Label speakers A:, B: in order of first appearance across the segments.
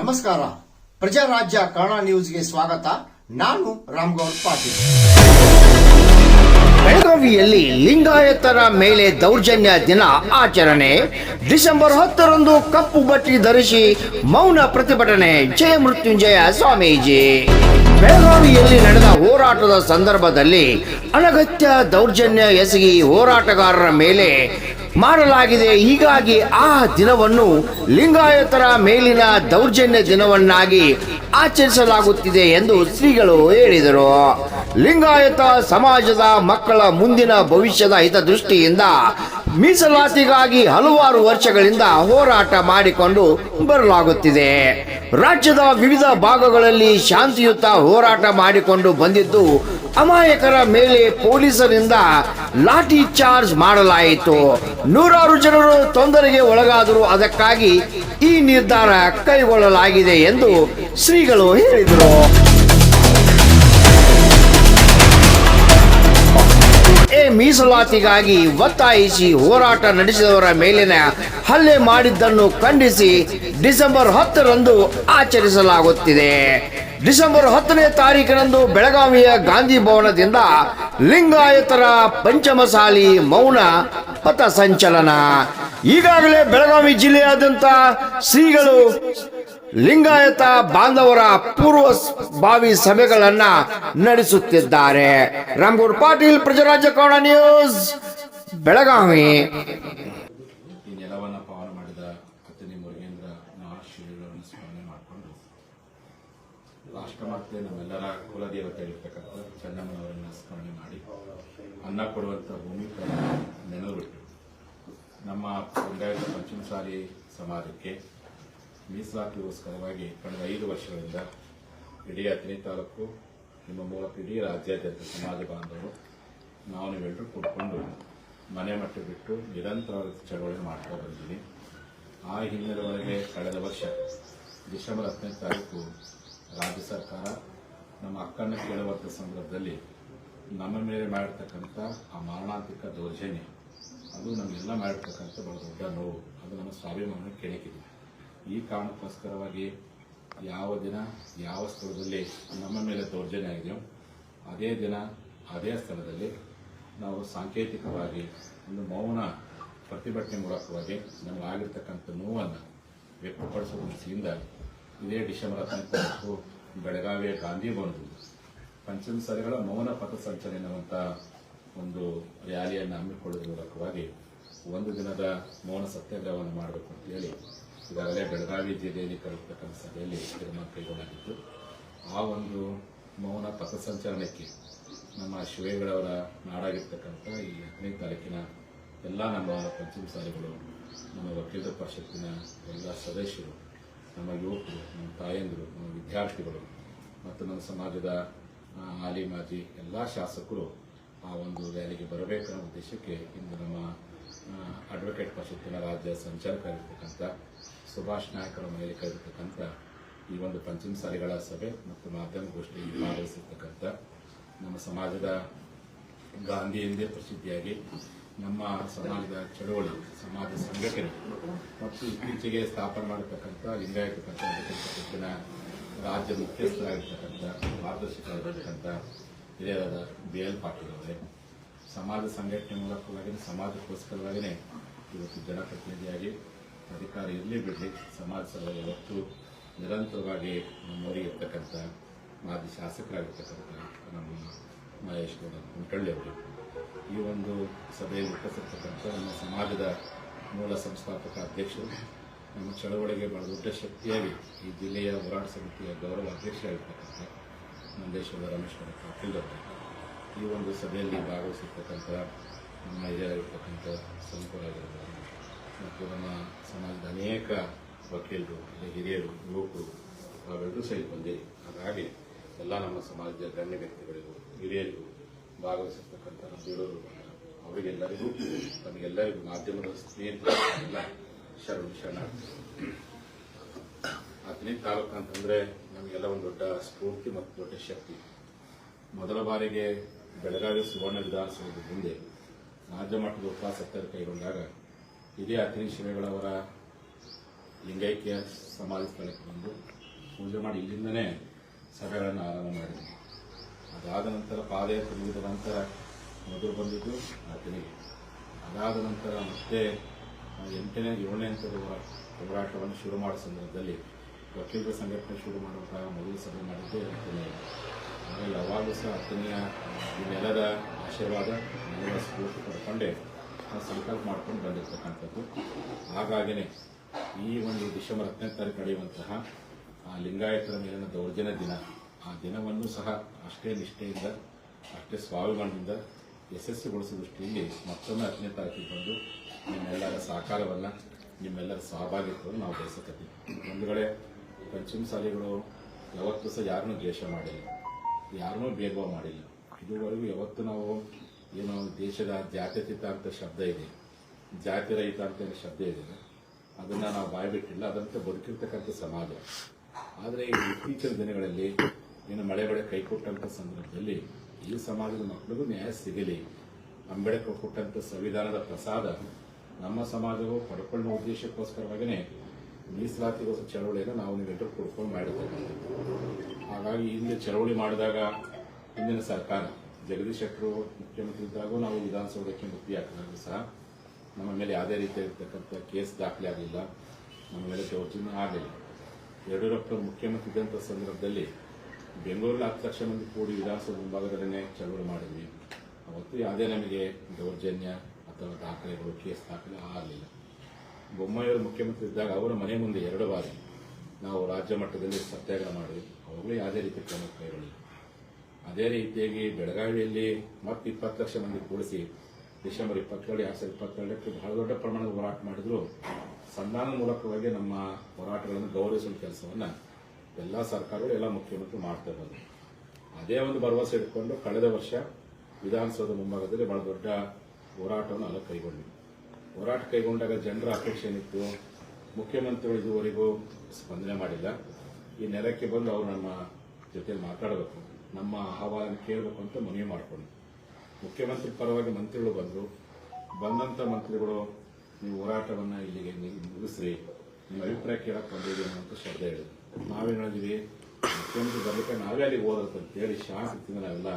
A: ನಮಸ್ಕಾರ. ಪ್ರಜಾರಾಜ್ಯ ಕನ್ನಡ ನ್ಯೂಸ್ಗೆ ಸ್ವಾಗತ. ನಾನು ರಾಮ್ಗೌಡ್ ಪಾಟೀಲ್.
B: ಬೆಳಗಾವಿಯಲ್ಲಿ ಲಿಂಗಾಯತರ ಮೇಲೆ ದೌರ್ಜನ್ಯ ದಿನ ಆಚರಣೆ. ಡಿಸೆಂಬರ್ ಹತ್ತರಂದು ಕಪ್ಪು ಬಟ್ಟಿ ಧರಿಸಿ ಮೌನ ಪ್ರತಿಭಟನೆ. ಜಯ ಮೃತ್ಯುಂಜಯ ಸ್ವಾಮೀಜಿ. ಬೆಳಗಾವಿಯಲ್ಲಿ ನಡೆದ ಹೋರಾಟದ ಸಂದರ್ಭದಲ್ಲಿ ಅನಗತ್ಯ ದೌರ್ಜನ್ಯ ಎಸಗಿ ಹೋರಾಟಗಾರರ ಮೇಲೆ ಮಾಡಲಾಗಿದೆ. ಹೀಗಾಗಿ ಆ ದಿನವನ್ನು ಲಿಂಗಾಯತರ ಮೇಲಿನ ದೌರ್ಜನ್ಯ ದಿನವನ್ನಾಗಿ ಆಚರಿಸಲಾಗುತ್ತಿದೆ ಎಂದು ಶ್ರೀಗಳು ಹೇಳಿದರು. ಲಿಂಗಾಯತ ಸಮಾಜದ ಮಕ್ಕಳ ಮುಂದಿನ ಭವಿಷ್ಯದ ಹಿತದೃಷ್ಟಿಯಿಂದ ಮೀಸಲಾತಿಗಾಗಿ ಹಲವಾರು ವರ್ಷಗಳಿಂದ ಹೋರಾಟ ಮಾಡಿಕೊಂಡು ಬರಲಾಗುತ್ತಿದೆ. ರಾಜ್ಯದ ವಿವಿಧ ಭಾಗಗಳಲ್ಲಿ ಶಾಂತಿಯುತ ಹೋರಾಟ ಮಾಡಿಕೊಂಡು ಬಂದಿದ್ದು ಅಮಾಯಕರ ಮೇಲೆ ಪೊಲೀಸರಿಂದ ಲಾಠಿ ಚಾರ್ಜ್ ಮಾಡಲಾಯಿತು. ನೂರಾರು ಜನರು ತೊಂದರೆಗೆ ಒಳಗಾದರೂ ಅದಕ್ಕಾಗಿ ಈ ನಿರ್ಧಾರ ಕೈಗೊಳ್ಳಲಾಗಿದೆ ಎಂದು ಶ್ರೀಗಳು ಹೇಳಿದರು. ಮೀಸಲಾತಿಗಾಗಿ ಒತ್ತಾಯಿಸಿ ಹೋರಾಟ ನಡೆಸಿದವರ ಮೇಲಿನ ಹಲ್ಲೆ ಮಾಡಿದ್ದನ್ನು ಖಂಡಿಸಿ ಡಿಸೆಂಬರ್ ಹತ್ತರಂದು ಆಚರಿಸಲಾಗುತ್ತಿದೆ. ಡಿಸೆಂಬರ್ ಹತ್ತನೇ ತಾರೀಕಿನಂದು ಬೆಳಗಾವಿಯ ಗಾಂಧಿ ಭವನದಿಂದ ಲಿಂಗಾಯತರ ಪಂಚಮಸಾಲಿ ಮೌನ ಪಥಸಂಚಲನ. ಈಗಾಗಲೇ ಬೆಳಗಾವಿ ಜಿಲ್ಲೆಯಾದ್ಯಂತ ಶ್ರೀಗಳು ಲಿಂಗಾಯತ ಬಾಂಧವರ ಪೂರ್ವ ಬಾವಿ ಸಭೆಗಳನ್ನ ನಡೆಸುತ್ತಿದ್ದಾರೆ. ರಾಮಗೌಡ ಪಾಟೀಲ್, ಪ್ರಜರಾಜ್ಯ ಕನ್ನಡ ನ್ಯೂಸ್, ಬೆಳಗಾವಿ.
C: ನಮ್ಮೆಲ್ಲರ ಕುಲದೇವತೆ ಸ್ಮರಣೆ ಮಾಡಿ ಅನ್ನ ಭೂಮಿ ನಮ್ಮ ಸಮಾಜಕ್ಕೆ ಮೀಸಲಾತಿಗೋಸ್ಕರವಾಗಿ ಕಳೆದ ಐದು ವರ್ಷಗಳಿಂದ ಇಡೀ ಹತ್ತನೇ ತಾಲೂಕು, ನಿಮ್ಮ ಮೂಲಕ ಇಡೀ ರಾಜ್ಯಾದ್ಯಂತ ಸಮಾಜ ಬಾಂಧವರು ನಾವು ನೀವೆಲ್ಲರೂ ಕೂತ್ಕೊಂಡು ಮನೆ ಮಟ್ಟ ಬಿಟ್ಟು ನಿರಂತರವಾದ ಚಳವಳಿ ಮಾಡ್ತಾ ಬಂದಿದ್ದೀನಿ ಆ ಹಿನ್ನೆಲೆ ಒಳಗೆ ಕಳೆದ ವರ್ಷ ಡಿಸೆಂಬರ್ ಹತ್ತನೇ ತಾರೀಕು ರಾಜ್ಯ ಸರ್ಕಾರ ನಮ್ಮ ಅಕ್ಕನ ಕೇಳುವಂಥ ಸಂದರ್ಭದಲ್ಲಿ ನಮ್ಮ ಮೇಲೆ ಮಾಡಿರ್ತಕ್ಕಂಥ ಆ ಮಾರಣಾಂತಿಕ ದೌರ್ಜನ್ಯ, ಅದು ನಮಗೆಲ್ಲ ಮಾಡಿರ್ತಕ್ಕಂಥ ಬಹಳ ದೊಡ್ಡ ನೋವು, ಅದು ನಮ್ಮ ಸ್ವಾಭಿಮಾನ ಕೆಣಕಿದೆ. ಈ ಕಾರಣಕ್ಕೋಸ್ಕರವಾಗಿ ಯಾವ ದಿನ, ಯಾವ ಸ್ಥಳದಲ್ಲಿ ನಮ್ಮ ಮೇಲೆ ದೌರ್ಜನ್ಯ ಆಗಿದೆಯೋ ಅದೇ ದಿನ, ಅದೇ ಸ್ಥಳದಲ್ಲಿ ನಾವು ಸಾಂಕೇತಿಕವಾಗಿ ಒಂದು ಮೌನ ಪ್ರತಿಭಟನೆ ಮೂಲಕವಾಗಿ ನಮಗಾಗಿರ್ತಕ್ಕಂಥ ನೋವನ್ನು ವ್ಯಕ್ತಪಡಿಸುವ ದೃಷ್ಟಿಯಿಂದ ಇದೇ ಡಿಸೆಂಬರ್ ಹತ್ತನೇ ತಾರೀಕು ಬೆಳಗಾವಿಯ ಗಾಂಧಿ ಭವನದಲ್ಲಿ ಪಂಚಮಸಾಲಿಗಳ ಮೌನ ಪಥಸಂಚಲನ ಎನ್ನುವಂಥ ಒಂದು ರ್ಯಾಲಿಯನ್ನು ಹಮ್ಮಿಕೊಳ್ಳುವ ಮೂಲಕವಾಗಿ ಒಂದು ದಿನದ ಮೌನ ಸತ್ಯಾಗ್ರಹವನ್ನು ಮಾಡಬೇಕು ಅಂತ ಹೇಳಿ ಈಗಾಗಲೇ ಬೆಳಗಾವಿ ಜಿಲ್ಲೆಯಲ್ಲಿ ಕರೆತಕ್ಕಂಥ ಸಭೆಯಲ್ಲಿ ತೀರ್ಮಾನ ಕೈಗೊಳ್ಳಲಾಗಿತ್ತು. ಆ ಒಂದು ಮೌನ ಪಥಸಂಚಲನಕ್ಕೆ ನಮ್ಮ ಶಿವೇಗಳವರ ನಾಡಾಗಿರ್ತಕ್ಕಂಥ ಈ ಹತ್ತನೇ ತಾಲೂಕಿನ ಎಲ್ಲ ನಮ್ಮ ಪಂಚಮಸಾಲಿಗಳು ನಮ್ಮ ವಕೀಲರ ಪರಿಷತ್ತಿನ ಎಲ್ಲ ಸದಸ್ಯರು, ನಮ್ಮ ಯುವಕರು, ನಮ್ಮ ತಾಯಂದಿರು, ನಮ್ಮ ವಿದ್ಯಾರ್ಥಿಗಳು ಮತ್ತು ನಮ್ಮ ಸಮಾಜದ ಹಾಲಿ ಮಾಜಿ ಎಲ್ಲ ಶಾಸಕರು ಆ ಒಂದು ರ್ಯಾಲಿಗೆ ಬರಬೇಕನ್ನೋ ಉದ್ದೇಶಕ್ಕೆ ಇಂದು ನಮ್ಮ ಅಡ್ವೊಕೇಟ್ ಪರಿಷತ್ತಿನ ರಾಜ್ಯ ಸಂಚಾಲಕರಾಗಿರ್ತಕ್ಕಂಥ ಸುಭಾಷ್ ನಾಯಕರ ಮನೆಯಲ್ಲಿ ಕರೆದಿರ್ತಕ್ಕಂಥ ಈ ಒಂದು ಪಂಚಮಸಾಲಿಗಳ ಸಭೆ ಮತ್ತು ಮಾಧ್ಯಮಗೋಷ್ಠಿಯಲ್ಲಿ ಭಾಗವಹಿಸಿರ್ತಕ್ಕಂಥ ನಮ್ಮ ಸಮಾಜದ ಗಾಂಧಿ ಎಂದೇ ಪ್ರಸಿದ್ಧಿಯಾಗಿ ನಮ್ಮ ಸಮಾಜದ ಚಳವಳಿ, ಸಮಾಜ ಸಂಘಟನೆ ಮತ್ತು ಇತ್ತೀಚೆಗೆ ಸ್ಥಾಪನೆ ಮಾಡಿರ್ತಕ್ಕಂಥ ಲಿಂಗಾಯತ ಪಂಚಾಯತ್ ರಾಜ್ಯ ಮುಖ್ಯಸ್ಥರಾಗಿರ್ತಕ್ಕಂಥ ಮಾರ್ಗದರ್ಶಕರಾಗಿರ್ತಕ್ಕಂಥ ಹಿರಿಯರಾದ ಬಿ ಎಲ್ ಪಾಟೀಲ್ ಅವರೇ. ಸಮಾಜ ಸಂಘಟನೆ ಮೂಲಕವಾಗಿ ಸಮಾಜಕ್ಕೋಸ್ಕರವಾಗಿಯೇ ಇವತ್ತು ಜನಪ್ರತಿನಿಧಿಯಾಗಿ ಅಧಿಕಾರ ಇರಲಿ ಬಿಡಲಿ, ಸಮಾಜ ಸೇವೆ ಯಾವತ್ತು ನಿರಂತರವಾಗಿ ನಮ್ಮವರಿಗಿರ್ತಕ್ಕಂಥ ಮಾಜಿ ಶಾಸಕರಾಗಿರ್ತಕ್ಕಂಥ ನಮ್ಮ ಮಹೇಶ್ ಗೌಡ ಅವರು. ಈ ಒಂದು ಸಭೆಯಲ್ಲಿ ಉಪಸ್ಥಿರ್ತಕ್ಕಂಥ ನಮ್ಮ ಸಮಾಜದ ಮೂಲ ಸಂಸ್ಥಾಪಕ ಅಧ್ಯಕ್ಷರು, ನಮ್ಮ ಚಳವಳಿಗೆ ಬಹಳ ದೊಡ್ಡ ಶಕ್ತಿಯಾಗಿ ಈ ಜಿಲ್ಲೆಯ ಹೋರಾಟ ಸಮಿತಿಯ ಗೌರವ ಅಧ್ಯಕ್ಷರಾಗಿರ್ತಕ್ಕಂಥ ನಂದೇಶ್ವರ ರಮೇಶ್ವರ ಪಾಟೀಲ್ ಅವರು. ಈ ಒಂದು ಸಭೆಯಲ್ಲಿ ಭಾಗವಹಿಸಿರ್ತಕ್ಕಂಥ ನಮ್ಮ ಹಿರಿಯರಾಗಿರ್ತಕ್ಕಂಥ ಸಂಕುಲಾಗಿರ್ಬೋದು ಮತ್ತು ನಮ್ಮ ಸಮಾಜದ ಅನೇಕ ವಕೀಲರು ಹಿರಿಯರು, ಯುವಕರು ನಾವೆಲ್ಲರೂ ಸಹಿತ ಬಂದಿರಿ. ಹಾಗಾಗಿ ಎಲ್ಲ ನಮ್ಮ ಸಮಾಜದ ಗಣ್ಯ ವ್ಯಕ್ತಿಗಳಿಗೂ, ಹಿರಿಯರಿಗೂ ಭಾಗವಹಿಸಿರ್ತಕ್ಕಂಥ ನಮ್ಮ ಬೀಳೂರು ಅವರಿಗೆಲ್ಲರಿಗೂ ತಮಗೆಲ್ಲರಿಗೂ ಮಾಧ್ಯಮದ ಸ್ನೇಹಿತರೆಲ್ಲ ಶರಣ ಶರಣ. ಹತ್ತನೇ ತಾಲೂಕು ಅಂತಂದ್ರೆ ನಮಗೆಲ್ಲ ಒಂದು ದೊಡ್ಡ ಸ್ಫೂರ್ತಿ ಮತ್ತು ದೊಡ್ಡ ಶಕ್ತಿ. ಮೊದಲ ಬಾರಿಗೆ ಬೆಳಗಾವಿ ಸುವರ್ಣ ವಿಧಾನಸೌಧದ ಮುಂದೆ ರಾಜ್ಯ ಮಟ್ಟದ ಉಪವಾಸ ಸತ್ಯಾಗ್ರಹ ಕೈಗೊಂಡಾಗ ಇದೇ ಅತಿನಿ ಶ್ರೀಗಳವರ ಲಿಂಗೈಕ್ಯ ಸಮಾಧಿ ಸ್ಥಳಕ್ಕೆ ಬಂದು ಪೂಜೆ ಮಾಡಿ ಇಲ್ಲಿಂದನೇ ಸಭೆಗಳನ್ನು ಆರಂಭ ಮಾಡಿದ್ವಿ ಅದಾದ ನಂತರ ಪಾದಯಾತ್ರೆ ಮುಗಿದ ನಂತರ ಮೊದಲು ಬಂದಿದ್ದು ಆತನಿಗೆ. ಅದಾದ ನಂತರ ಮತ್ತೆ ಎಂಟನೇ, ಏಳನೇ ಹಂತದ ಹೋರಾ- ಹೋರಾಟವನ್ನು ಶುರು ಮಾಡೋ ಸಂದರ್ಭದಲ್ಲಿ ವಕೀಲರ ಸಂಘಟನೆ ಶುರು ಮಾಡುವಾಗ ಮೊದಲು ಸಭೆ ಮಾಡಿದ್ದೆ ಆಗ ಯಾವಾಗಲೂ ಸಹ ಹತ್ತನೆಯ ಇವೆಲ್ಲರ ಆಶೀರ್ವಾದ ಸ್ಫೂರ್ತಿ ಪಡ್ಕೊಂಡೇ ಆ ಸಂಕಲ್ಪ ಮಾಡ್ಕೊಂಡು ಬಂದಿರ್ತಕ್ಕಂಥದ್ದು. ಹಾಗಾಗಿನೇ ಈ ಒಂದು ಡಿಸೆಂಬರ್ ಹತ್ತನೇ ತಾರೀಕು ನಡೆಯುವಂತಹ ಆ ಲಿಂಗಾಯತರ ಮೇಲಿನ ದೌರ್ಜನ್ಯ ದಿನ, ಆ ದಿನವನ್ನು ಸಹ ಅಷ್ಟೇ ನಿಷ್ಠೆಯಿಂದ, ಅಷ್ಟೇ ಸ್ವಾಭಿಮಾನದಿಂದ ಯಶಸ್ವಿಗೊಳಿಸುವ ದೃಷ್ಟಿಯಲ್ಲಿ ಮತ್ತೊಮ್ಮೆ ಹತ್ತನೇ ತಾರೀಕಿಗೆ ಬಂದು ನಿಮ್ಮೆಲ್ಲರ ಸಹಕಾರವನ್ನು, ನಿಮ್ಮೆಲ್ಲರ ಸಹಭಾಗಿತ್ವವನ್ನು ನಾವು ಬಯಸಕತ್ತೀವಿ ಒಂದು ಕಡೆ ಪಂಚಮಸಾಲಿಗಳು ಯಾವತ್ತೂ ಸಹ ಯಾರನ್ನೂ ದ್ವೇಷ ಮಾಡಿಲ್ಲ. ಯಾರನ್ನೂ ಭೇದಭಾವ ಮಾಡಿಲ್ಲ. ಇದುವರೆಗೂ ಯಾವತ್ತು ನಾವು ಏನು ದೇಶದ ಜಾತ್ಯತೀತ ಅಂತ ಶಬ್ದ ಇದೆ. ಜಾತಿ ರಹಿತ ಅಂತ ಏನು ಶಬ್ದ ಇದೆ. ಅದನ್ನು ನಾವು ಬಾಯ್ಬಿಟ್ಟಿಲ್ಲ ಅದಂತ ಬದುಕಿರ್ತಕ್ಕಂಥ ಸಮಾಜ. ಆದರೆ ಇತ್ತೀಚಿನ ದಿನಗಳಲ್ಲಿ ಏನು ಮಳೆ ಬಳೆ ಕೈ ಕೊಟ್ಟಂಥ ಸಂದರ್ಭದಲ್ಲಿ ಈ ಸಮಾಜದ ಮಕ್ಕಳಿಗೂ ನ್ಯಾಯ ಸಿಗಲಿ. ಅಂಬೇಡ್ಕರ್ ಕೊಟ್ಟಂಥ ಸಂವಿಧಾನದ ಪ್ರಸಾದ ನಮ್ಮ ಸಮಾಜವು ಪಡ್ಕೊಳ್ಳುವ ಉದ್ದೇಶಕ್ಕೋಸ್ಕರವಾಗಿಯೇ ಮೀಸಲಾತಿಗೋಸ್ಕರ ಚಳವಳಿಯನ್ನು ನಾವು ನೀವೆಲ್ಲರೂ ಕೊಡ್ಕೊಂಡು ಮಾಡಿರ್ತಕ್ಕಂಥದ್ದು ಹಾಗಾಗಿ ಹಿಂದೆ ಚಳವಳಿ ಮಾಡಿದಾಗ ಹಿಂದಿನ ಸರ್ಕಾರ ಜಗದೀಶ್ ಶೆಟ್ಟರು ಮುಖ್ಯಮಂತ್ರಿ ಇದ್ದಾಗೂ ನಾವು ವಿಧಾನಸೌಧಕ್ಕೆ ಮುಕ್ತಿ ಹಾಕಿದಾಗ ಸಹ ನಮ್ಮ ಮೇಲೆ ಯಾವುದೇ ರೀತಿಯಾಗಿರ್ತಕ್ಕಂಥ ಕೇಸ್ ದಾಖಲೆ ಆಗಲಿಲ್ಲ. ನಮ್ಮ ಮೇಲೆ ದೌರ್ಜನ್ಯ ಆಗಲಿಲ್ಲ. ಯಡಿಯೂರಪ್ಪ ಮುಖ್ಯಮಂತ್ರಿ ಇದ್ದಂಥ ಸಂದರ್ಭದಲ್ಲಿ ಬೆಂಗಳೂರಲ್ಲಿ ಹತ್ತು ಲಕ್ಷ ಮಂದಿ ಕೂಡಿ ವಿಧಾನಸೌಧ ಮುಂಭಾಗದಲ್ಲೇ ಚಳವಳಿ ಮಾಡಿದ್ವಿ. ಅವತ್ತು ಯಾವುದೇ ನಮಗೆ ದೌರ್ಜನ್ಯ ಅಥವಾ ದಾಖಲೆಗಳು, ಕೇಸ್ ದಾಖಲೆ ಆಗಲಿಲ್ಲ. ಬೊಮ್ಮಾಯಿಯವರು ಮುಖ್ಯಮಂತ್ರಿ ಇದ್ದಾಗ ಅವರ ಮನೆ ಮುಂದೆ ಎರಡು ಬಾರಿ ನಾವು ರಾಜ್ಯ ಮಟ್ಟದಲ್ಲಿ ಸತ್ಯಾಗ್ರಹ ಮಾಡಿದ್ವಿ. ಅವಾಗಲೂ ಯಾವುದೇ ರೀತಿ ಕ್ರಮ ಕೈಗೊಳ್ಳಿ ಅದೇ ರೀತಿಯಾಗಿ ಬೆಳಗಾವಿಯಲ್ಲಿ ಮತ್ತೆ ಇಪ್ಪತ್ತು ಲಕ್ಷ ಮಂದಿ ಕೂಡಿಸಿ ಡಿಸೆಂಬರ್ ಇಪ್ಪತ್ತೇಳು ಎರಡ್ ಸಾವಿರದ ಇಪ್ಪತ್ತೆರಡಕ್ಕೆ ಬಹಳ ದೊಡ್ಡ ಪ್ರಮಾಣದ ಹೋರಾಟ ಮಾಡಿದ್ರು. ಸಂಧಾನ ಮೂಲಕವಾಗಿ ನಮ್ಮ ಹೋರಾಟಗಳನ್ನು ಗೌರವಿಸುವ ಕೆಲಸವನ್ನು ಎಲ್ಲ ಸರ್ಕಾರಗಳು, ಎಲ್ಲ ಮುಖ್ಯಮಂತ್ರಿ ಮಾಡ್ತಾ ಬಂದರು ಅದೇ ಒಂದು ಭರವಸೆ ಇಟ್ಕೊಂಡು ಕಳೆದ ವರ್ಷ ವಿಧಾನಸೌಧ ಮುಂಭಾಗದಲ್ಲಿ ಬಹಳ ದೊಡ್ಡ ಹೋರಾಟವನ್ನು ಅಲ್ಲ ಕೈಗೊಂಡ್ವಿ ಹೋರಾಟ ಕೈಗೊಂಡಾಗ ಜನರ ಅಪೇಕ್ಷೆ ಏನಿತ್ತು? ಮುಖ್ಯಮಂತ್ರಿಗಳು ಇದುವರೆಗೂ ಸ್ಪಂದನೆ ಮಾಡಿಲ್ಲ. ಈ ನೆಲಕ್ಕೆ ಬಂದು ಅವರು ನಮ್ಮ ಜೊತೆ ಮಾತಾಡಬೇಕು. ನಮ್ಮ ಅಹವಾಲನ ಕೇಳಬೇಕು ಅಂತ ಮನವಿ ಮಾಡಿಕೊಂಡು. ಮುಖ್ಯಮಂತ್ರಿ ಪರವಾಗಿ ಮಂತ್ರಿಗಳು ಬಂದರು. ಬಂದಂತ ಮಂತ್ರಿಗಳು, ನೀವು ಹೋರಾಟವನ್ನು ಇಲ್ಲಿಗೆ ಮುಗಿಸ್ರಿ ನಿಮ್ಮ ಅಭಿಪ್ರಾಯ ಕೇಳಕ್ಕೆ ಬಂದಿದ್ದೀವಿ ಅಂತ ಶ್ರದ್ಧೆ ಹೇಳಿದ್ರು. ನಾವೇನು ಹೇಳಿದ್ವಿ? ಮುಖ್ಯಮಂತ್ರಿ ಬರ್ಲಿಕ್ಕೆ ನಾವೇ ಅಲ್ಲಿಗೆ ಹೋದಂತ ಹೇಳಿ ಶಾಂತದಿಂದ ನಾವೆಲ್ಲ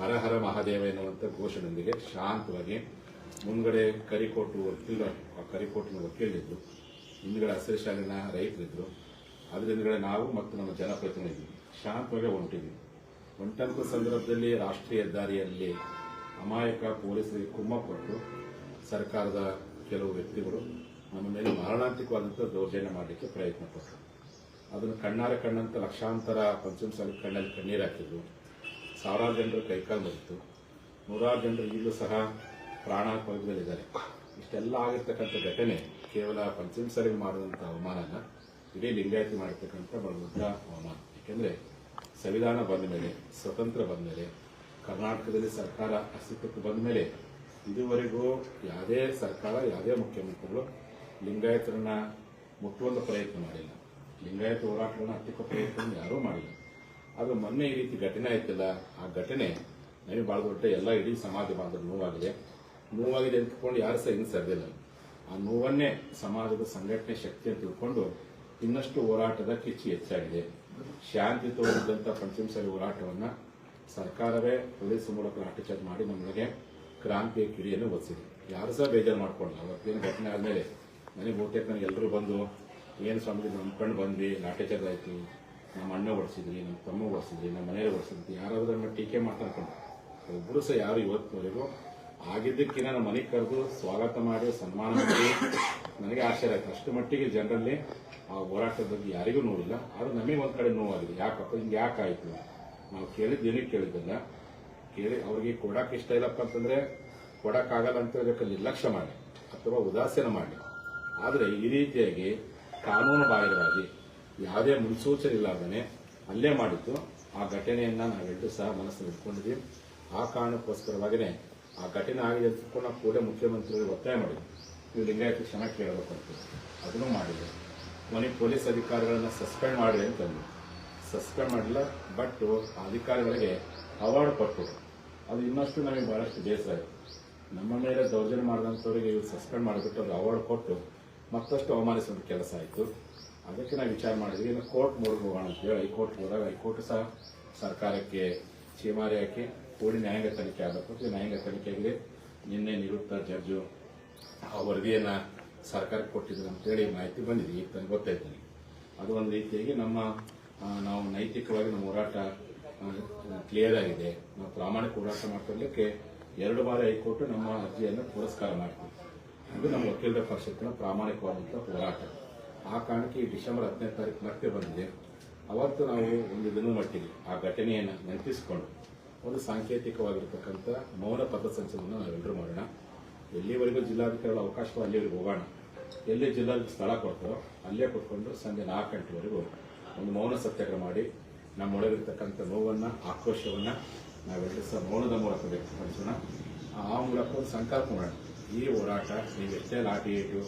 C: ಹರ ಹರ ಮಹಾದೇವ ಎನ್ನುವಂಥ ಘೋಷಣೆಯೊಂದಿಗೆ ಶಾಂತವಾಗಿ ಮುಂದ್ಗಡೆ ಕರಿಕೋಟು ವಕೀಲ, ಆ ಕರಿಕೋಟಿನ ವಕೀಲರಿದ್ರು ಹಿಂದ್ಗಡೆ ಹಸಿರು ಶಾಲಿನ ರೈತರಿದ್ರು. ಅದ್ರ ಹಿಂದ್ಗಡೆ ನಾವು ಮತ್ತು ನಮ್ಮ ಜನಪ್ರತಿನಿಧಿ ಶಾಂತವಾಗಿ ಹೊಂಟಿದ್ವಿ ಹೊಂಟಂತ ಸಂದರ್ಭದಲ್ಲಿ ರಾಷ್ಟ್ರೀಯ ಹೆದ್ದಾರಿಯಲ್ಲಿ ಅಮಾಯಕ ಪೊಲೀಸರಿಗೆ ಕುಮ್ಮ ಕೊಟ್ಟು ಸರ್ಕಾರದ ಕೆಲವು ವ್ಯಕ್ತಿಗಳು ನಮ್ಮ ಮೇಲೆ ಮಾರಣಾಂತಿಕವಾದಂಥ ದೌರ್ಜನ್ಯ ಮಾಡಲಿಕ್ಕೆ ಪ್ರಯತ್ನ ಪಟ್ಟರು. ಅದನ್ನು ಕಣ್ಣಾರೆ ಕಣ್ಣಂತ ಲಕ್ಷಾಂತರ ಪಂಚಮಸಾಲಿ ಕಣ್ಣಲ್ಲಿ ಕಣ್ಣೀರು ಹಾಕಿದ್ರು. ಸಾವಿರಾರು ಜನರು ಕೈಕಾಲು ಬಂದಿತ್ತು ನೂರಾರು ಜನರು ಈಗಲೂ ಸಹ ಪ್ರಾಣಾಪಾಯದಲ್ಲಿದ್ದಾರೆ ಇಷ್ಟೆಲ್ಲ ಆಗಿರ್ತಕ್ಕಂಥ ಘಟನೆ ಕೇವಲ ಪಂಚಮಸಾಲಿಗೆ ಮಾಡಿದಂಥ ಅವಮಾನ ಅಲ್ಲ ಇಡೀ ಲಿಂಗಾಯತಿ ಮಾಡಿರ್ತಕ್ಕಂಥ ಬಹಳ ದೊಡ್ಡ ಯಾಕೆಂದ್ರೆ ಸಂವಿಧಾನ ಬಂದ ಮೇಲೆ, ಸ್ವತಂತ್ರ ಬಂದ ಮೇಲೆ, ಕರ್ನಾಟಕದಲ್ಲಿ ಸರ್ಕಾರ ಅಸ್ತಿತ್ವಕ್ಕೆ ಬಂದ ಮೇಲೆ ಇದುವರೆಗೂ ಯಾವುದೇ ಸರ್ಕಾರ, ಯಾವುದೇ ಮುಖ್ಯಮಂತ್ರಿಗಳು ಲಿಂಗಾಯತರನ್ನ ಮುಟ್ಟುವಂತ ಪ್ರಯತ್ನ ಮಾಡಿಲ್ಲ. ಲಿಂಗಾಯತ ಹೋರಾಟಗಳನ್ನ ಹತ್ತಿಕ್ಕೋ ಪ್ರಯತ್ನ ಯಾರೂ ಮಾಡಿಲ್ಲ. ಆದರೆ ಮೊನ್ನೆ ಈ ರೀತಿ ಘಟನೆ ಆಯ್ತಲ್ಲ, ಆ ಘಟನೆ ನನಗೆ ಬಹಳ ದೊಡ್ಡ, ಎಲ್ಲ ಇಡೀ ಸಮಾಜ ಬಾಂಧವರು ನೋವಾಗಿದೆ. ನೋವಾಗಿದೆ ಅಂತಕೊಂಡು ಯಾರು ಸಹ ಇನ್ನು ಸರಿದಿಲ್ಲ. ಆ ನೋವನ್ನೇ ಸಮಾಜದ ಸಂಘಟನೆ ಶಕ್ತಿ ಅಂತ ತಿಳ್ಕೊಂಡು ಇನ್ನಷ್ಟು ಹೋರಾಟದ ಕಿಚ್ಚು ಹೆಚ್ಚಾಗಿದೆ. ಶಾಂತಿಯುತವಾದಂತಹ ಪಂಚಮಸಾಲಿ ಹೋರಾಟವನ್ನು ಸರ್ಕಾರವೇ ಪೊಲೀಸ್ ಮೂಲಕ ಲಾಠಿಚಾರ್ಜ್ ಮಾಡಿ ನಮಗೆ ಕ್ರಾಂತಿಯ ಕಿಡಿಯನ್ನು ಒದಿಸಿದೆ. ಯಾರು ಸಹ ಬೇಜಾರು ಮಾಡ್ಕೊಳ್ಳಲ್ಲ. ಅವತ್ತೇನು ಘಟನೆ ಆದಮೇಲೆ ನನಗೆ ಬಹುತೇಕ ನನಗೆ ಎಲ್ಲರೂ ಬಂದು, ಏನು ಸ್ವಾಮಿ ನಂಬ್ಕೊಂಡು ಬಂದ್ವಿ ಲಾಠಿಚಾರ್ಜ್ ಆಯಿತು. ನಮ್ಮ ಅಣ್ಣ ಓಡಿಸಿದ್ವಿ ನಮ್ಮ ತಮ್ಮ ಓಡಿಸಿದ್ವಿ ನಮ್ಮ ಮನೆಯವ್ರು ಓಡಿಸಿದ್ವಿ ಯಾರಾದರೂ ನಮ್ಮ ಟೀಕೆ ಮಾತಾಡ್ಕೊಂಡು ಒಬ್ಬರು ಸಹ ಯಾರು ಇವತ್ತಿನವರೆಗೂ ಆಗಿದ್ದಕ್ಕಿಂತ ನಮ್ಮ ಮನೆಗೆ ಕರೆದು ಸ್ವಾಗತ ಮಾಡಿ, ಸನ್ಮಾನ ಮಾಡಿ ನನಗೆ ಆಶ್ಚರ್ಯ ಆಯ್ತು. ಅಷ್ಟು ಮಟ್ಟಿಗೆ ಜನರಲ್ಲಿ ಆ ಹೋರಾಟದ ಬಗ್ಗೆ ಯಾರಿಗೂ ನೋಡಿಲ್ಲ ಆದ್ರೆ ನಮಗೆ ಒಂದ್ ಕಡೆ ನೋವಾಗಿದೆ. ಯಾಕಪ್ಪ? ಹಿಂಗೆ ಯಾಕಾಯ್ತು? ನಾವು ಕೇಳಿದ್ದು ಏನಕ್ಕೆ ಕೇಳಿದ್ದಲ್ಲ, ಕೇಳಿ ಅವ್ರಿಗೆ ಕೊಡಕ್ ಇಷ್ಟ ಇಲ್ಲಪ್ಪ ಅಂತಂದ್ರೆ ಕೊಡಕ್ಕಾಗಲ್ಲ ಅಂತ ಅದಕ್ಕೆ ನಿರ್ಲಕ್ಷ್ಯ ಮಾಡಿ ಅಥವಾ ಉದಾಸೀನ ಮಾಡಿ. ಆದ್ರೆ ಈ ರೀತಿಯಾಗಿ ಕಾನೂನು ಬಾಹಿರವಾಗಿ ಯಾವುದೇ ಮುನ್ಸೂಚನೆ ಇಲ್ಲದೇ ಅಲ್ಲೇ ಮಾಡಿದ್ದು, ಆ ಘಟನೆಯನ್ನ ನಾವೆಲ್ಲರೂ ಸಹ ಮನಸ್ಸಲ್ಲಿ ಇಟ್ಕೊಂಡಿದ್ದೀವಿ. ಆ ಕಾರಣಕ್ಕೋಸ್ಕರವಾಗಿನೇ ಆ ಘಟನೆ ಆಗಿದೆ ಅಂತ ಕೂಡ ಮುಖ್ಯಮಂತ್ರಿಗಳು ಒತ್ತಾಯ ಮಾಡಿದ್ವಿ ನೀವು ಲಿಂಗಾಯತ ಕ್ಷಮೆ ಕೇಳಬೇಕು ಅಂತ ಅದನ್ನು ಮಾಡಿದೆ ಕೊನೆಗೆ ಪೊಲೀಸ್ ಅಧಿಕಾರಿಗಳನ್ನ ಸಸ್ಪೆಂಡ್ ಮಾಡಿ ಅಂತಂದು ಸಸ್ಪೆಂಡ್ ಮಾಡಿಲ್ಲ ಬಟ್ ಅಧಿಕಾರಿಗಳಿಗೆ ಅವಾರ್ಡ್ ಕೊಟ್ಟರು ಅದು ಇನ್ನಷ್ಟು ನಮಗೆ ಬಹಳಷ್ಟು ಬೇಸರ ಆಯಿತು. ನಮ್ಮ ಮೇಲೆ ದೌರ್ಜನ್ಯ ಮಾಡಿದಂಥವ್ರಿಗೆ ಇವ್ರು ಸಸ್ಪೆಂಡ್ ಮಾಡಿಬಿಟ್ಟು ಅವ್ರಿಗೆ ಅವಾರ್ಡ್ ಕೊಟ್ಟು ಮತ್ತಷ್ಟು ಅವಮಾನಿಸುವ ಕೆಲಸ ಆಯಿತು. ಅದಕ್ಕೆ ನಾವು ವಿಚಾರ ಮಾಡಿದ್ವಿ. ಇನ್ನು ಕೋರ್ಟ್ ಮೂಲಕ ಹೋಗೋಣ ಅಂತ ಹೇಳಿ ಹೈಕೋರ್ಟ್ ಹೋದಾಗ ಹೈಕೋರ್ಟ್ ಸಹ ಸರ್ಕಾರಕ್ಕೆ ಚೀಮಾರಿ ಹಾಕಿ ಕೂಡಿ ನ್ಯಾಯಾಂಗ ತನಿಖೆ ಆಗಬೇಕು. ನ್ಯಾಯಾಂಗ ತನಿಖೆಗೆ ನಿನ್ನೆ ನಿವೃತ್ತ ಜಡ್ಜು ಆ ವರದಿಯನ್ನು ಸರ್ಕಾರಕ್ಕೆ ಕೊಟ್ಟಿದ್ರು ಅಂತೇಳಿ ಮಾಹಿತಿ ಬಂದಿದೆ, ಈಗ ತನಗೆ ಗೊತ್ತಾಯ್ತು ನನಗೆ. ಅದು ಒಂದು ರೀತಿಯಾಗಿ ನಮ್ಮ ನಾವು ನೈತಿಕವಾಗಿ ನಮ್ಮ ಹೋರಾಟ ಕ್ಲಿಯರ್ ಆಗಿದೆ. ನಾವು ಪ್ರಾಮಾಣಿಕ ಹೋರಾಟ ಮಾಡ್ಕೊಳ್ಳಿಕ್ಕೆ ಎರಡು ಬಾರಿ ಹೈಕೋರ್ಟ್ ನಮ್ಮ ಅರ್ಜಿಯನ್ನು ಪುರಸ್ಕಾರ ಮಾಡ್ತೀವಿ ಅದು ನಮ್ಮ ವಕೀಲರ ಪರಿಷತ್ತಿನ ಪ್ರಾಮಾಣಿಕವಾದಂಥ ಹೋರಾಟ. ಆ ಕಾರಣಕ್ಕೆ ಈ ಡಿಸೆಂಬರ್ ಹದಿನೈದು ತಾರೀಕು ಮತ್ತೆ ಬಂದಿದೆ. ಅವತ್ತು ನಾವು ಒಂದು ದಿನ ಮಟ್ಟಿಗೆ ಆ ಘಟನೆಯನ್ನು ನೆನಪಿಸಿಕೊಂಡು, ಒಂದು ಸಾಂಕೇತಿಕವಾಗಿರ್ತಕ್ಕಂಥ ಮೌನ ಪಥಸಂಚಲನ ನಾವೆಲ್ಲರೂ ಮಾಡೋಣ. ಎಲ್ಲಿವರೆಗೂ ಜಿಲ್ಲಾಧಿಕಾರಿಗಳ ಅವಕಾಶವೋ ಅಲ್ಲಿವರೆಗೆ ಹೋಗೋಣ. ಎಲ್ಲಿ ಜಿಲ್ಲಾ ಸ್ಥಳ ಕೊಡ್ತಾರೋ ಅಲ್ಲೇ ಕೊಟ್ಕೊಂಡು ಸಂಜೆ ನಾಲ್ಕು ಗಂಟೆವರೆಗೂ ಒಂದು ಮೌನ ಸತ್ಯಾಗ್ರಹ ಮಾಡಿ. ನಮ್ಮೊಳಗಿರ್ತಕ್ಕಂಥ ನೋವನ್ನು, ಆಕ್ರೋಶವನ್ನು ನಾವೆಲ್ಲರೂ ಸಹ ಮೌನದ ಮೂಲಕ ವ್ಯಕ್ತಪಡಿಸೋಣ. ಆ ಮೂಲಕ ಒಂದು ಸಂಕಲ್ಪ ಮಾಡೋಣ. ಈ ಹೋರಾಟ ನೀವು ಎಷ್ಟೇ ಲಾಟಿ ಇಟ್ಟು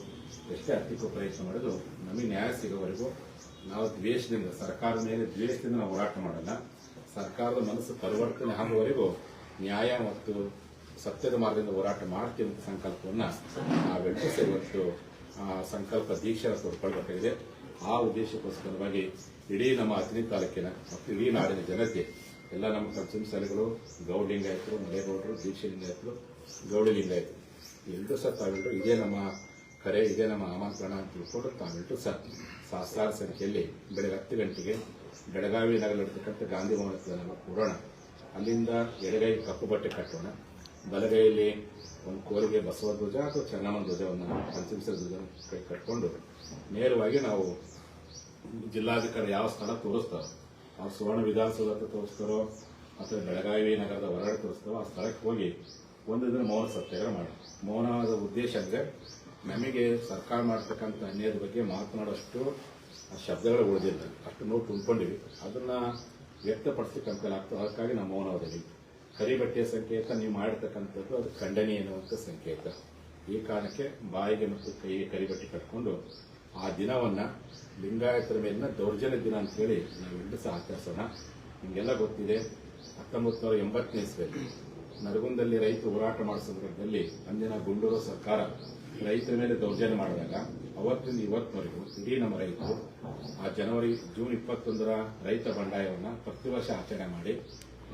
C: ಎಷ್ಟೇ ಹತ್ತಿಕ್ಕೋ ಪ್ರಯತ್ನ ಮಾಡೋದು ನಮಗೆ ನ್ಯಾಯ ಸಿಗೋವರೆಗೂ ನಾವು ದ್ವೇಷದಿಂದ, ಸರ್ಕಾರದ ಮೇಲೆ ದ್ವೇಷದಿಂದ ನಾವು ಹೋರಾಟ ಮಾಡಲ್ಲ. ಸರ್ಕಾರದ ಮನಸ್ಸು ಪರಿವರ್ತನೆ ಆಗುವವರೆಗೂ ನ್ಯಾಯ ಮತ್ತು ಸತ್ಯದ ಮಾರ್ಗದಿಂದ ಹೋರಾಟ ಮಾಡ್ತೀವಿ ಅಂತ ಸಂಕಲ್ಪವನ್ನು ನಾವೆಲ್ಲರೂ ಇವತ್ತು ಸಂಕಲ್ಪ ದೀಕ್ಷೆ ಕೊಡ್ಕೊಳ್ಬೇಕಾಗಿದೆ. ಆ ಉದ್ದೇಶಕ್ಕೋಸ್ಕರವಾಗಿ ಇಡೀ ನಮ್ಮ ಹತ್ತನೇ ತಾಲೂಕಿನ ಮತ್ತು ಇಡೀ ನಾಡಿನ ಜನತೆ ಎಲ್ಲ ನಮ್ಮ ಪಂಚಮಸಾಲಿಗಳು ಗೌಡ ಲಿಂಗಾಯತರು ಮಲೆಗೌಡರು ದೀಕ್ಷೆ ಲಿಂಗಾಯತರು, ಗೌಡ ಲಿಂಗಾಯತರು, ಎಲ್ಲರೂ ಸಹ ತಾವೆಲ್ಲರೂ ಇದೇ ನಮ್ಮ ಕರೆ, ಇದೇ ನಮ್ಮ ಆಮಂತ್ರಣ ಅಂತ ತಿಳ್ಕೊಂಡು ತಾವೆಲ್ಲರೂ ಸಹ ಸಹಸ್ರಾರು ಸಂಖ್ಯೆಯಲ್ಲಿ ಬೆಳಗ್ಗೆ ಹತ್ತು ಗಂಟೆಗೆ ಬೆಳಗಾವಿ ನಗರಲ್ಲಿರ್ತಕ್ಕಂಥ ಗಾಂಧಿ ಭವನಕ್ಕೆ ನಾವು ಕೂರೋಣ ಅಲ್ಲಿಂದ ಎಡಗೈ ಕಪ್ಪು ಬಟ್ಟೆ ಕಟ್ಟೋಣ. ಬಲಗೈಯಲ್ಲಿ ಒಂದು ಕೋರಿಗೆ ಬಸವ ಧ್ವಜ ಅಥವಾ ಚೆನ್ನಮ್ಮನ ಧ್ವಜವನ್ನು ಪಂಚಮಿಸ ಧ್ವಜ ಕಟ್ಕೊಂಡು ನೇರವಾಗಿ ನಾವು ಜಿಲ್ಲಾಧಿಕಾರಿ ಯಾವ ಸ್ಥಳ ತೋರಿಸ್ತಾರೋ ಅವ್ರು ಸುವರ್ಣ ವಿಧಾನಸೌಧ ತೋರಿಸ್ತಾರೋ, ಅಥವಾ ಬೆಳಗಾವಿ ನಗರದ ಹೊರಗಡೆ ತೋರಿಸ್ತಾರೋ, ಆ ಸ್ಥಳಕ್ಕೆ ಹೋಗಿ ಒಂದು ದಿನ ಮೌನ ಸತ್ಯಾಗ್ರಹ ಮಾಡಿ. ಮೌನದ ಉದ್ದೇಶ ಅಂದರೆ ನಮಗೆ ಸರ್ಕಾರ ಮಾಡ್ತಕ್ಕಂಥ ಅನ್ಯಾಯದ ಬಗ್ಗೆ ಮಾತನಾಡೋಷ್ಟು ಆ ಶಬ್ದಗಳು ಉಳಿದಿಲ್ಲ. ಅಷ್ಟು ನೋವು ತುಂಬಿಕೊಂಡಿವಿ. ಅದನ್ನು ವ್ಯಕ್ತಪಡಿಸ್ಲಿಕ್ಕೆ ಆಗ್ತದೆ. ಅದಕ್ಕಾಗಿ ನಾವು ಮೌನವಾದೀವಿ ಕರಿಬಟ್ಟೆಯ ಸಂಕೇತ, ನೀವು ಮಾಡಿರ್ತಕ್ಕಂಥದ್ದು ಅದು ಖಂಡನೀಯ ಎನ್ನುವಂಥ ಸಂಕೇತ. ಈ ಕಾರಣಕ್ಕೆ ಬಾಯಿಗೆ ಮತ್ತು ಕೈಗೆ ಕರಿಬಟ್ಟೆ ಕಟ್ಕೊಂಡು ಆ ದಿನವನ್ನು, ಲಿಂಗಾಯತರ ಮೇಲಿನ ದೌರ್ಜನ್ಯ ದಿನ ಅಂತೇಳಿ ನಾವೆಲ್ಲರೂ ಸಹ ಆಚರಿಸೋಣ. ನಿಮಗೆಲ್ಲ ಗೊತ್ತಿದೆ, ಹತ್ತೊಂಬತ್ತು ನೂರ ಎಂಬತ್ತನೇ ಇಸ್ವಿಯಲ್ಲಿ ನರಗುಂದಲ್ಲಿ ರೈತ ಹೋರಾಟ ಮಾಡೋ ಸಂದರ್ಭದಲ್ಲಿ ಅಂದಿನ ಗುಂಡೂರು ಸರ್ಕಾರ ರೈತರ ಮೇಲೆ ದೌರ್ಜನ್ಯ ಮಾಡಿದಾಗ ಅವತ್ತಿಂದ ಇವತ್ತಿನವರೆಗೂ ಇಡೀ ನಮ್ಮ ರೈತರು ಆ ಜನವರಿ, ಜೂನ್ ಇಪ್ಪತ್ತೊಂದರ ರೈತ ಬಂಡಾಯವನ್ನು ಪ್ರತಿ ವರ್ಷ ಆಚರಣೆ ಮಾಡಿ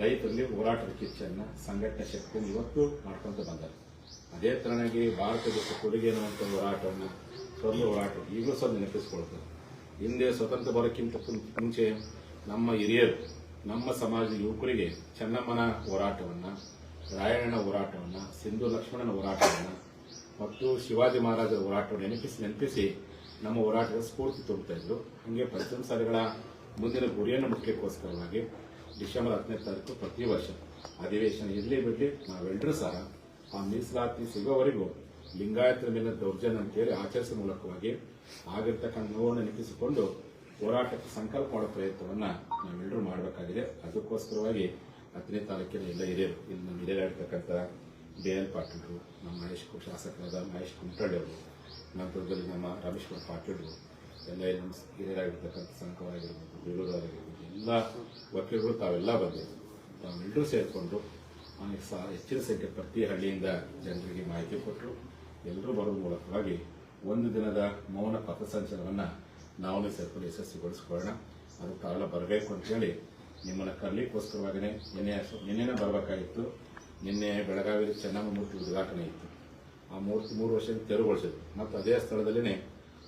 C: ರೈತರಲ್ಲಿ ಹೋರಾಟದ ಕಿಚ್ಚನ್ನ ಸಂಘಟನೆ ಶಕ್ತಿಯನ್ನು ಇವತ್ತು ಮಾಡ್ಕೊಂತ ಬಂದರು. ಅದೇ ತರನಾಗಿ ಭಾರತ ದೇಶ ಕೊಡುಗೆ ಅನ್ನುವಂಥ ಹೋರಾಟವನ್ನು ಸ್ವಲ್ಪ ಹೋರಾಟ ಈಗಲೂ ಸಹ ನೆನಪಿಸ್ಕೊಳ್ತಾರೆ ಹಿಂದೆ ಸ್ವತಂತ್ರ ಬರೋಕ್ಕಿಂತ ಮುಂಚೆ ನಮ್ಮ ಹಿರಿಯರು, ನಮ್ಮ ಸಮಾಜದ ಯುವಕರಿಗೆ ಚೆನ್ನಮ್ಮನ ಹೋರಾಟವನ್ನು, ರಾಯಣ್ಣನ ಹೋರಾಟವನ್ನು, ಸಿಂಧು ಲಕ್ಷ್ಮಣನ ಹೋರಾಟವನ್ನು ಮತ್ತು ಶಿವಾಜಿ ಮಹಾರಾಜರ ಹೋರಾಟವನ್ನು ನೆನಪಿಸಿ ನೆನಪಿಸಿ ನಮ್ಮ ಹೋರಾಟದ ಸ್ಫೂರ್ತಿ ತುಂಬುತ್ತಾ ಇದ್ರು ಹಾಗೆ ಸಾರಿಗಳ ಮುಂದಿನ ಗುರಿಯನ್ನು ಮುಖ್ಯಕ್ಕೋಸ್ಕರವಾಗಿ ಡಿಸೆಂಬರ್ ಹತ್ತನೇ ತಾರೀಕು ಪ್ರತಿ ವರ್ಷ ಅಧಿವೇಶನ ಇರಲಿ ಬಿಡಲಿ ನಾವೆಲ್ಲರೂ ಸಹ ಆ ಮೀಸಲಾತಿ ಸಿಗೋವರೆಗೂ ಲಿಂಗಾಯತರ ಮೇಲಿನ ದೌರ್ಜನ್ಯ ಅಂತೇಳಿ ಆಚರಿಸುವ ಮೂಲಕವಾಗಿ ಆಗಿರ್ತಕ್ಕಂಥ ನೋವನ್ನು ನೆನಪಿಸಿಕೊಂಡು ಹೋರಾಟಕ್ಕೆ ಸಂಕಲ್ಪ ಮಾಡೋ ಪ್ರಯತ್ನವನ್ನು ನಾವೆಲ್ಲರೂ ಮಾಡಬೇಕಾಗಿದೆ. ಅದಕ್ಕೋಸ್ಕರವಾಗಿ ಹತ್ತನೇ ತಾಲೂಕಿನ ಎಲ್ಲ ಹಿರಿಯರು, ಇಲ್ಲಿ ನಮ್ಮ ಹಿರಿಯರಾಗಿರ್ತಕ್ಕಂಥ ಡಿ ಎಲ್ ಪಾಟೀಲ್ರು, ನಮ್ಮ ಮಹೇಶ್ ಶಾಸಕರಾದ ಮಹೇಶ್ ಕುಮಟಳ್ಳಿಯವರು ನಂತರದಲ್ಲಿ ನಮ್ಮ ರಮೇಶ್ ಕುಮಾರ್ ಪಾಟೀಲ್ರು ಎಲ್ಲ ಇಲ್ಲಿ ನಮ್ಮ ಹಿರಿಯರಾಗಿರ್ತಕ್ಕಂಥ ಸಂಘವಾಗಿರ್ಬೋದು ಬೀಳೂರಾಗಿರ್ಬೋದು ಎಲ್ಲ ವಕೀಲರು ತಾವೆಲ್ಲ ಬಂದಿದ್ದರು ತಾವೆಲ್ಲರೂ ಸೇರಿಕೊಂಡು ಅವನಿಗೆ ಸಹ ಹೆಚ್ಚಿನ ಸಂಖ್ಯೆ ಪ್ರತಿ ಹಳ್ಳಿಯಿಂದ ಜನರಿಗೆ ಮಾಹಿತಿ ಕೊಟ್ಟರು. ಎಲ್ಲರೂ ಬರೋ ಮೂಲಕವಾಗಿ ಒಂದು ದಿನದ ಮೌನ ಪಥಸಂಚಲನವನ್ನು ನಾವು ಸೇರ್ಕೊಂಡು ಯಶಸ್ವಿಗೊಳಿಸ್ಕೊಳ್ಳೋಣ. ಅದು ತಾವೆಲ್ಲ ಬರಬೇಕು ಅಂತೇಳಿ ನಿಮ್ಮನ್ನು ಕರ್ಲಿಕ್ಕೋಸ್ಕರವಾಗಿಯೇ ನಿನ್ನೆ ನಿನ್ನೆನೇ ಬರಬೇಕಾಗಿತ್ತು. ನಿನ್ನೆ ಬೆಳಗಾವಿಯಲ್ಲಿ ಚೆನ್ನಮ್ಮ ಮೂರ್ತಿ ಉದ್ಘಾಟನೆ ಇತ್ತು. ಆ ಮೂರ್ತಿ ಮೂರು ವರ್ಷ ತೆರವುಗೊಳಿಸಿದ್ರು. ಮತ್ತು ಅದೇ ಸ್ಥಳದಲ್ಲಿನೇ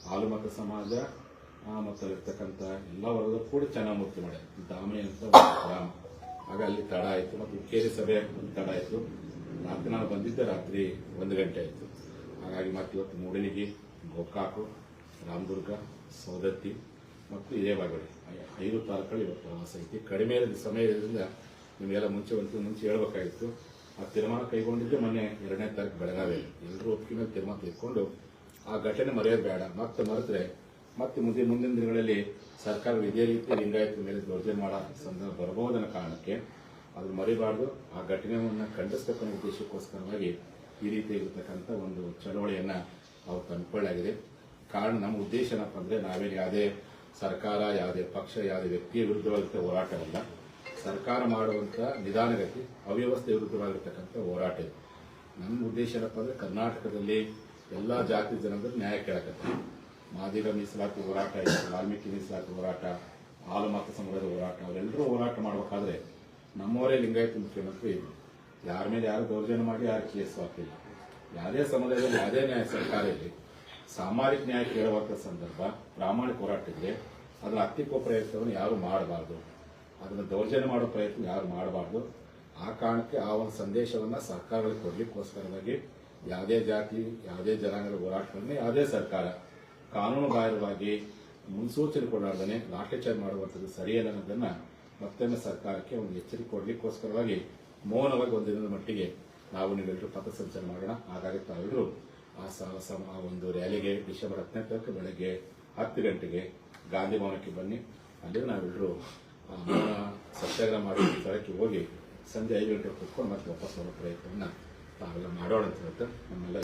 C: ಹಾಲುಮತ ಸಮಾಜ ಮತ್ತು ಎಲ್ಲ ವರ್ಗದ ಕೂಡ ಚೆನ್ನಾಗಿ ಮೂರ್ತಿ ಮಾಡ್ಯಾರ. ಅಂತ ಗ್ರಾಮ. ಆಗ ಅಲ್ಲಿ ತಡ ಆಯಿತು ಮತ್ತು ಹುಕ್ಕೇರಿ ಸಭೆ ತಡ ಆಯಿತು. ರಾತ್ರಿ ನಾನು ಬಂದಿದ್ದೆ ರಾತ್ರಿ ಒಂದು ಗಂಟೆ ಆಯಿತು. ಹಾಗಾಗಿ ಮತ್ತೆ ಇವತ್ತು ಮೂಡಲಿಗಿ, ಗೋಕಾಕು, ರಾಮದುರ್ಗ ಸೌದತ್ತಿ ಮತ್ತು ಇದೇ ಬಾಗಡಿ ಐದು ತಾಲೂಕುಗಳು ಇವತ್ತು ಪ್ರವಾಸ ಐತಿ. ಕಡಿಮೆ ಸಮಯ ಇರೋದ್ರಿಂದ ನಿಮಗೆಲ್ಲ ಮುಂಚೆ ಒಂದು ಮುಂಚೆ ಹೇಳಬೇಕಾಗಿತ್ತು. ಆ ತೀರ್ಮಾನ ಕೈಗೊಂಡಿದ್ದೆ ಮೊನ್ನೆ ಎರಡನೇ ತಾರೀಕು ಬೆಳಗಾವಿಯಲ್ಲಿ. ಎಲ್ಲರೂ ಒಪ್ಪಿಗೆ ಮೇಲೆ ತೀರ್ಮಾನ ತೆಗೆದುಕೊಂಡು ಆ ಘಟನೆ ಮರೆಯೋದು ಬೇಡ. ಮತ್ತೆ ಮರೆತರೆ ಮತ್ತೆ ಮುಂದೆ ಮುಂದಿನ ದಿನಗಳಲ್ಲಿ ಸರ್ಕಾರ ಇದೇ ರೀತಿ ಲಿಂಗಾಯತ ಮೇಲೆ ದೌರ್ಜನ್ಯ ಮಾಡೋ ಸಂದರ್ಭ ಬರಬಹುದನ್ನ ಕಾರಣಕ್ಕೆ ಅದು ಮರಿಬಾರ್ದು. ಆ ಘಟನೆಯನ್ನು ಖಂಡಿಸ್ತಕ್ಕಂಥ ಉದ್ದೇಶಕ್ಕೋಸ್ಕರವಾಗಿ ಈ ರೀತಿ ಇರತಕ್ಕಂಥ ಒಂದು ಚಳವಳಿಯನ್ನ ಅವ್ರು ತಂದುಕೊಳ್ಳಾಗಿದೆ ಕಾರಣ ನಮ್ಮ ಉದ್ದೇಶ ಏನಪ್ಪ ಅಂದ್ರೆ ನಾವೇನು ಯಾವುದೇ ಸರ್ಕಾರ, ಯಾವುದೇ ಪಕ್ಷ, ಯಾವುದೇ ವ್ಯಕ್ತಿಯ ವಿರುದ್ಧವಾಗಿರ್ತಕ್ಕ ಹೋರಾಟವಲ್ಲ. ಸರ್ಕಾರ ಮಾಡುವಂಥ ನಿಧಾನಗತಿ ಅವ್ಯವಸ್ಥೆ ವಿರುದ್ಧವಾಗಿರ್ತಕ್ಕಂಥ ಹೋರಾಟ ಇದೆ. ನಮ್ಮ ಉದ್ದೇಶ ಏನಪ್ಪ ಅಂದ್ರೆ ಕರ್ನಾಟಕದಲ್ಲಿ ಎಲ್ಲ ಜಾತಿ ಜನರು ನ್ಯಾಯ ಕೇಳಕತ್ತೆ. ಮಾದಿಗ ಮೀಸಲಾತಿ ಹೋರಾಟ ಇತ್ತು ವಾಲ್ಮೀಕಿ ಮೀಸಲಾತಿ ಹೋರಾಟ, ಹಾಲು ಮತ ಸಮುದಾಯದ ಹೋರಾಟ ಅವರೆಲ್ಲರೂ ಹೋರಾಟ ಮಾಡಬೇಕಾದ್ರೆ ನಮ್ಮವರೇ ಲಿಂಗಾಯತ ಮುಖ್ಯಮಂತ್ರಿ ಇದ್ರು. ಯಾರ ಮೇಲೆ ಯಾರು ದೌರ್ಜನ್ಯ ಮಾಡಿ ಯಾರು ಕೇಸ್ ಹಾಕಿಲ್ಲ. ಯಾವುದೇ ಸಮುದಾಯದಲ್ಲಿ ಯಾವುದೇ ನ್ಯಾಯ ಸರ್ಕಾರ ಇರಲಿ ಸಾಮಾಜಿಕ ನ್ಯಾಯ ಕೇಳುವಂಥ ಸಂದರ್ಭ, ಪ್ರಾಮಾಣಿಕ ಹೋರಾಟ ಇದೆ ಅದನ್ನ ಹತ್ತಿಕ್ಕೋ ಪ್ರಯತ್ನವನ್ನು ಯಾರು ಮಾಡಬಾರ್ದು. ಅದನ್ನು ದೌರ್ಜನ್ಯ ಮಾಡೋ ಪ್ರಯತ್ನ ಯಾರು ಮಾಡಬಾರ್ದು. ಆ ಕಾರಣಕ್ಕೆ ಆ ಒಂದು ಸಂದೇಶವನ್ನ ಸರ್ಕಾರಗಳಿಗೆ ಕೊಡ್ಲಿಕ್ಕೋಸ್ಕರವಾಗಿ ಯಾವುದೇ ಜಾತಿ, ಯಾವುದೇ ಜನಾಂಗದ ಹೋರಾಟವನ್ನೇ ಯಾವುದೇ ಸರ್ಕಾರ ಕಾನೂನು ಬಾಹಿರವಾಗಿ ಮುನ್ಸೂಚನೆ ಕೊಡಲಾರ್ದೇ ಲಾಠಿಚಾರ್ಜ್ ಮಾಡುವಂಥದ್ದು ಸರಿಯಲ್ಲ ಅನ್ನೋದನ್ನು ಮತ್ತೊಮ್ಮೆ ಸರ್ಕಾರಕ್ಕೆ ಒಂದು ಎಚ್ಚರಿಕೆ ಕೊಡಲಿಕ್ಕೋಸ್ಕರವಾಗಿ ಮೌನವಾಗಿ ಒಂದು ದಿನದ ಮಟ್ಟಿಗೆ ನಾವು ನೀವೆಲ್ಲರೂ ಪಥಸಂಚಲನ ಮಾಡೋಣ. ಹಾಗಾಗಿ ತಾವೆಲ್ಲರೂ ಆ ಸಾಹಸ ಸ- ಆ ಒಂದು ರ್ಯಾಲಿಗೆ ಡಿಸೆಂಬರ್ ಹತ್ತನೇ ತಾರೀಕು ಬೆಳಗ್ಗೆ ಹತ್ತು ಗಂಟೆಗೆ ಗಾಂಧಿ ಭವನಕ್ಕೆ ಬನ್ನಿ. ಅಲ್ಲಿ ನಾವೆಲ್ಲರೂ ಸತ್ಯಾಗ್ರಹ ಮಾಡಿ ಸ್ಥಳಕ್ಕೆ ಹೋಗಿ ಸಂಜೆ ಐದು ಗಂಟೆಗೆ ಕೂತ್ಕೊಂಡು ಮತ್ತೆ ವಾಪಸ್ ಬರೋ ಪ್ರಯತ್ನವನ್ನ ತಾವೆಲ್ಲ ಮಾಡೋಣ ಅಂತ ಹೇಳ್ತಾ ನಮ್ಮೆಲ್ಲ